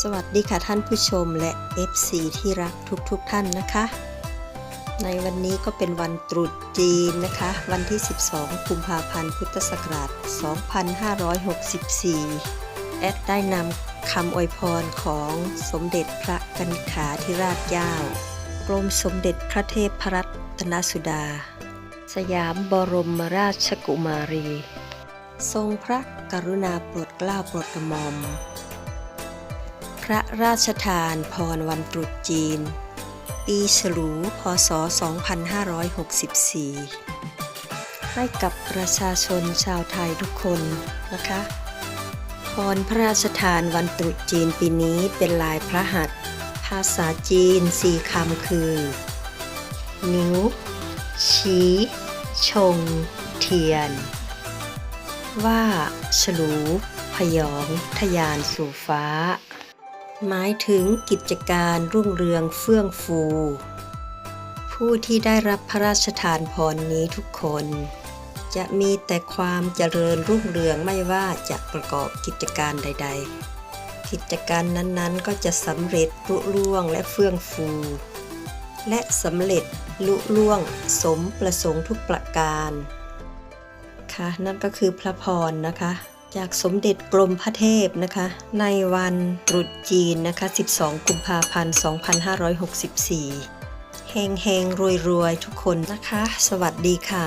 สวัสดีค่ะท่านผู้ชมและ FC ที่รักทุกๆทท่านนะคะ ในวันนี้ก็เป็นวันตรุษจีนนะคะ วันที่ 12 กุมภาพันธ์ พุทธศักราช 2564 แอดได้นำคำอวยพรของสมเด็จพระกันิษฐาธิราชเจ้ากรมสมเด็จพระเทพรัตนสุดา สยามบรมราชกุมารี ทรงพระกรุณาโปรดเกล้าโปรดกระหม่อม พระราชทานพรวันตรุษจีน ปีฉลูพศ 2564 ให้กับประชาชนชาวไทยทุกคนนะคะ พรพระราชทานวันตรุษจีนปีนี้เป็นลายพระหัตถ์ภาษาจีนสี่คำคือ นิ้ว ชี้ ชง เทียน ว่า ฉลูพยองทะยานสู่ฟ้า หมายถึงกิจการรุ่งเรืองเฟื่องฟู ผู้ที่ได้รับพระราชทานพรนี้ทุกคน จะมีแต่ความเจริญรุ่งเรืองไม่ว่าจะประกอบกิจการใด ๆ กิจการนั้นๆก็จะสำเร็จลุล่วงและเฟื่องฟู และสำเร็จลุล่วงสมประสงค์ทุกประการ ค่ะ นั่นก็คือพระพรนะคะ จากสมเด็จกรมพระเทพนะคะ ในวันตรุษจีนนะคะ 12 กุมภาพันธ์ 2564 เฮงเฮงรวยรวยทุกคนนะคะ สวัสดีค่ะ